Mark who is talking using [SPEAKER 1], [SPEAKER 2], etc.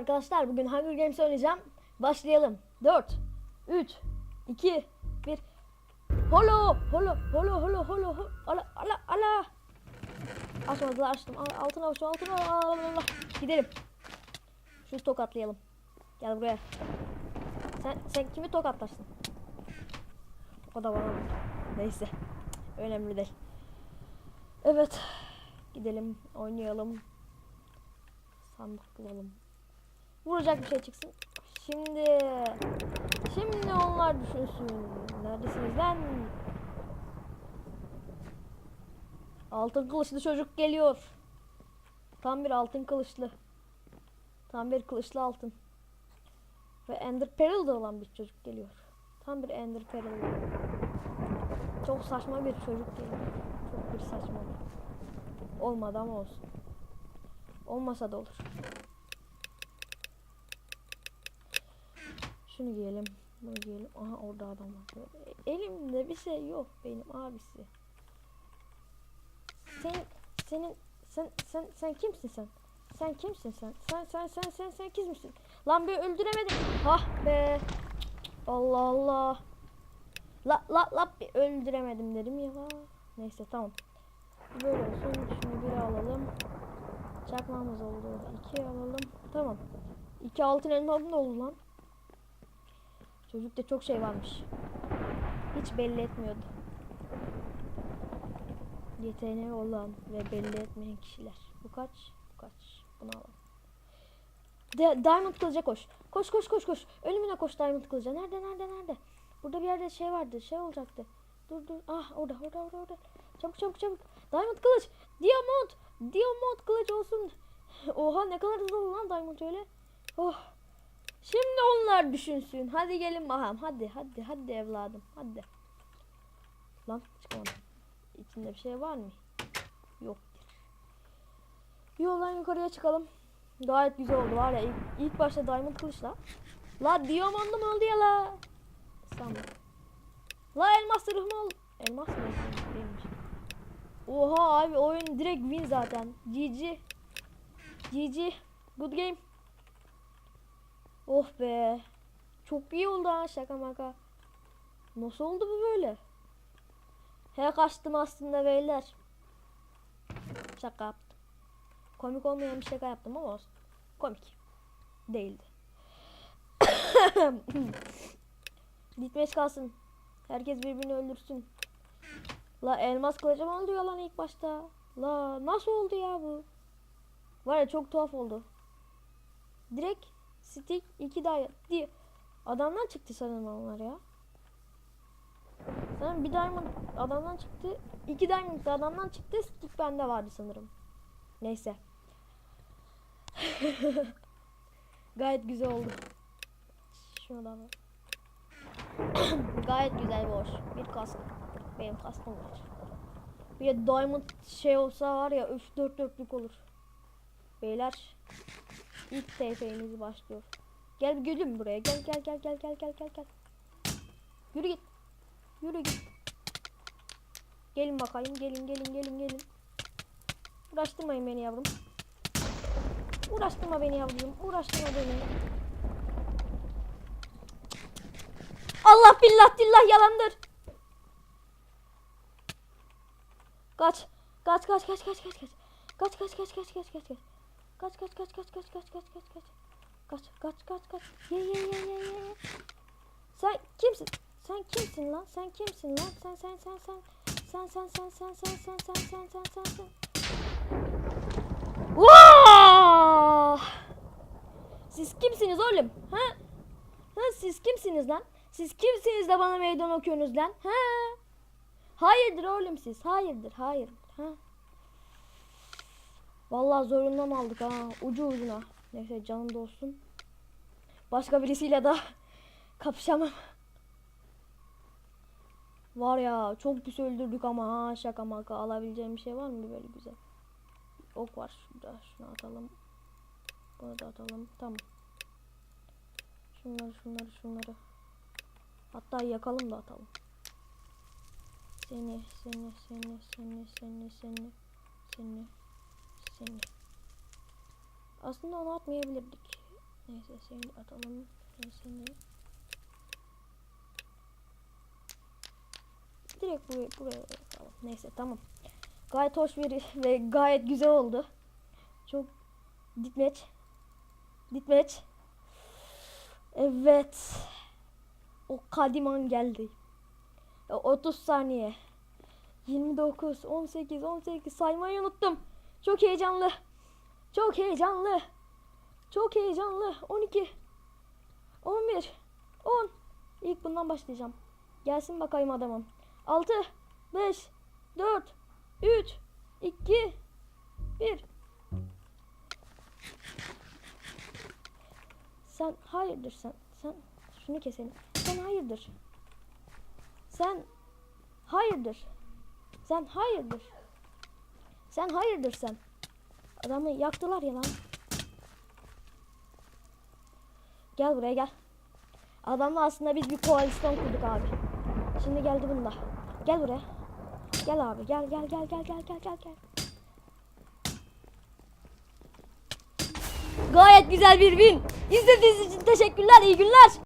[SPEAKER 1] arkadaşlar. Bugün Hunger Games oynayacağım. Başlayalım. 4 3 2 1 Holo, holo, holo, holo, holo, holo, ala, ala, ala. Açmadılar, açtım. Al- Altına açtım, altına, Allah. Gidelim. Şunu tokatlayalım. Gel buraya. Sen, sen kimi tokatlarsın? O da bana. Neyse. Önemli değil. Evet. Gidelim, oynayalım. Sandık bulalım. Vuracak bir şey çıksın. Şimdi Şimdi onlar düşünsün. Neredesiniz lan? Altın kılıçlı çocuk geliyor. Tam bir altın kılıçlı. Tam bir kılıçlı altın. Ve Ender Pearl'da olan bir çocuk geliyor. Tam bir Ender Pearl. Çok saçma bir çocuk geliyor. Çok bir saçma. Olmadı ama olsun. Olmasa da olur. Şunu giyelim. Bunu giyelim. Aha orada adam var. E, Elimde bir şey yok benim abisi. Sen senin sen sen sen kimsin sen? Sen kimsin sen? Sen sen sen sen sen kimsin? Lan bir öldüremedim. Hah be. Allah Allah. La la la bir öldüremedim dedim ya. Neyse tamam. Böyle olsun. Şunu bir alalım. Çakmağımız oldu. İki alalım. Tamam. İki altın elma da oldu lan. Çocukta çok şey varmış. Hiç belli etmiyordu. Yeteneği olan ve belli etmeyen kişiler. Bu kaç? Bu kaç? Bunu alalım. De Diamond kılıca koş. Koş koş koş koş. Ölümüne koş Diamond kılıca. Nerede nerede nerede? Burada bir yerde şey vardı. Şey olacaktı. Dur dur. Ah orada orada orada orada. Çabuk çabuk çabuk. Diamond kılıç. Diamond. Diamond kılıç olsun. Oha ne kadar hızlı lan Diamond öyle. Oh. Şimdi onlar düşünsün. Hadi gelin bakalım. Hadi hadi hadi evladım. Hadi. Lan çıkamadım. İçinde bir şey var mı? Yok. Yoldan yukarıya çıkalım. Gayet güzel oldu var ya. İlk, ilk başta diamond kılıçla. La diamondum oldu ya la. Sandım. La elmas zırhım oldu. Elmas mı? Değilmiş. Oha abi oyun direkt win zaten. GG. GG. Good game. Oh be. Çok iyi oldu ha şaka maka. Nasıl oldu bu böyle? He kaçtım aslında beyler. Şaka yaptım. Komik olmayan bir şaka yaptım ama olsun. Komik. Değildi. Bitmez kalsın. Herkes birbirini öldürsün. La elmas kılıcım oldu ya lan ilk başta. La nasıl oldu ya bu? Var ya çok tuhaf oldu. Direkt stick 2 daha diye adamdan çıktı sanırım onlar ya. Sanırım bir diamond adamdan çıktı. iki diamond da adamdan çıktı. Stick bende vardı sanırım. Neyse. Gayet güzel oldu. Şunu da alalım. Gayet güzel bir hoş. Bir kask. Benim kaskım var. Bir diamond şey olsa var ya 3 4 dörtlük olur. Beyler ilk TF'miz başlıyor. Gel gülüm buraya. Gel gel gel gel gel gel gel gel. Yürü git. Yürü git. Gelin bakayım. Gelin gelin gelin gelin. Uğraştırmayın beni yavrum. Uğraştırma beni yavrum. Uğraştırma beni. Allah billah dillah yalandır. Kaç. Kaç kaç kaç kaç kaç kaç. Kaç kaç kaç kaç kaç kaç kaç. Kaç kaç kaç kaç kaç kaç kaç kaç kaç. Kaç kaç kaç kaç. Ye ye ye ye ye. Sen kimsin? Sen kimsin lan? Sen kimsin lan? Sen sen sen sen. Sen sen sen sen sen sen sen sen sen sen sen. Siz kimsiniz oğlum? Ha? Ha siz kimsiniz lan? Siz kimsiniz de bana meydan okuyorsunuz lan? Ha? Hayırdır oğlum siz? Hayırdır, hayır. Ha? Vallahi zorundan aldık ha. Ucu ucuna. Neyse canım da olsun. Başka birisiyle daha kapışamam. Var ya çok pis öldürdük ama ha şaka maka alabileceğim bir şey var mı böyle güzel? Ok var şurada şunu atalım. Bunu da atalım tamam. Şunları şunları şunları. Hatta yakalım da atalım. Seni seni seni seni seni seni seni seni. Aslında onu atmayabilirdik. Neyse seni atalım. Seni. Direkt buraya, buraya atalım. Neyse tamam. Gayet hoş bir ve gayet güzel oldu. Çok ditmeç. Ditmeç. Evet. O kadim an geldi. E, 30 saniye. 29, 18, 18 saymayı unuttum. Çok heyecanlı. Çok heyecanlı. Çok heyecanlı. 12, 11, 10. İlk bundan başlayacağım. Gelsin bakayım adamım. 6, 5, 4, 3, 2, 1. Sen hayırdır sen. Sen şunu keselim. Sen hayırdır. Sen hayırdır. Sen hayırdır. Sen hayırdır sen. Adamı yaktılar ya lan. Gel buraya gel. Adamla aslında biz bir koalisyon kurduk abi. Şimdi geldi bunda. Gel buraya. Gel abi gel gel gel gel gel gel gel gel. Gayet güzel bir win. İzlediğiniz için teşekkürler. iyi günler.